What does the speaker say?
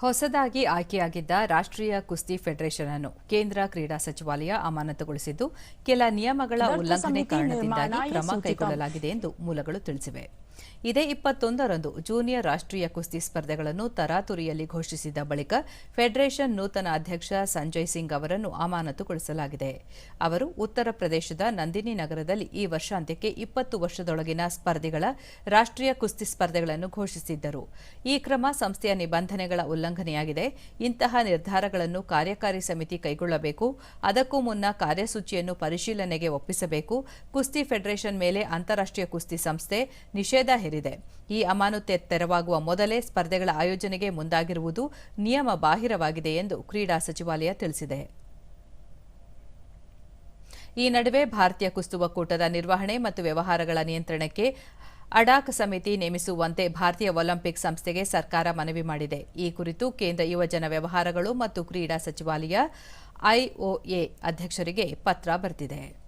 ಹೊಸದಾಗಿ ಆಯ್ಕೆಯಾಗಿದ್ದ ರಾಷ್ಟ್ರೀಯ ಕುಸ್ತಿ ಫೆಡರೇಷನ್ ಅನ್ನು ಕೇಂದ್ರ ಕ್ರೀಡಾ ಸಚಿವಾಲಯ ಅಮಾನತುಗೊಳಿಸಿದ್ದು ಕೆಲ ನಿಯಮಗಳ ಉಲ್ಲಂಘನೆ ಕಾರಣದಿಂದಾಗಿ ಕ್ರಮ ಕೈಗೊಳ್ಳಲಾಗಿದೆ ಎಂದು ಮೂಲಗಳು ತಿಳಿಸಿವೆ. ಇದೇ ಇಪ್ಪತ್ತೊಂದರಂದು ಜೂನಿಯರ್ ರಾಷ್ಟ್ರೀಯ ಕುಸ್ತಿ ಸ್ಪರ್ಧೆಗಳನ್ನು ತರಾತುರಿಯಲ್ಲಿ ಘೋಷಿಸಿದ ಬಳಿಕ ಫೆಡರೇಷನ್ ನೂತನ ಅಧ್ಯಕ್ಷ ಸಂಜಯ್ ಸಿಂಗ್ ಅವರನ್ನು ಅಮಾನತುಗೊಳಿಸಲಾಗಿದೆ. ಅವರು ಉತ್ತರ ಪ್ರದೇಶದ ನಂದಿನಿ ನಗರದಲ್ಲಿ ಈ ವರ್ಷಾಂತ್ಯಕ್ಕೆ ಇಪ್ಪತ್ತು ವರ್ಷದೊಳಗಿನ ಸ್ಪರ್ಧೆಗಳ ರಾಷ್ಟ್ರೀಯ ಕುಸ್ತಿ ಸ್ಪರ್ಧೆಗಳನ್ನು ಘೋಷಿಸಿದ್ದರು. ಈ ಕ್ರಮ ಸಂಸ್ಥೆಯ ನಿಬಂಧನೆಗಳ ಉಲ್ಲಂಘನೆಯಾಗಿದೆ. ಇಂತಹ ನಿರ್ಧಾರಗಳನ್ನು ಕಾರ್ಯಕಾರಿ ಸಮಿತಿ ಕೈಗೊಳ್ಳಬೇಕು. ಅದಕ್ಕೂ ಮುನ್ನ ಕಾರ್ಯಸೂಚಿಯನ್ನು ಪರಿಶೀಲನೆಗೆ ಒಪ್ಪಿಸಬೇಕು. ಕುಸ್ತಿ ಫೆಡರೇಷನ್ ಮೇಲೆ ಅಂತಾರಾಷ್ಟ್ರೀಯ ಕುಸ್ತಿ ಸಂಸ್ಥೆ ನಿಷೇಧ ಹೇರಿದೆ ಈ ಅಮಾನುತೆ ತೆರವಾಗುವ ಮೊದಲೇ ಸ್ಪರ್ಧೆಗಳ ಆಯೋಜನೆಗೆ ಮುಂದಾಗಿರುವುದು ನಿಯಮ ಬಾಹಿರವಾಗಿದೆ ಎಂದು ಕ್ರೀಡಾ ಸಚಿವಾಲಯ ತಿಳಿಸಿದೆ. ಈ ನಡುವೆ ಭಾರತೀಯ ಕುಸ್ತಿ ಒಕ್ಕೂಟದ ನಿರ್ವಹಣೆ ಮತ್ತು ವ್ಯವಹಾರಗಳ ನಿಯಂತ್ರಣಕ್ಕೆ ಅಡಾಕ್ ಸಮಿತಿ ನೇಮಿಸುವಂತೆ ಭಾರತೀಯ ಒಲಿಂಪಿಕ್ ಸಂಸ್ಥೆಗೆ ಸರ್ಕಾರ ಮನವಿ ಮಾಡಿದೆ. ಈ ಕುರಿತು ಕೇಂದ್ರ ಯುವಜನ ವ್ಯವಹಾರಗಳು ಮತ್ತು ಕ್ರೀಡಾ ಸಚಿವಾಲಯ ಐಒಎ ಅಧ್ಯಕ್ಷರಿಗೆ ಪತ್ರ ಬರೆದಿದೆ.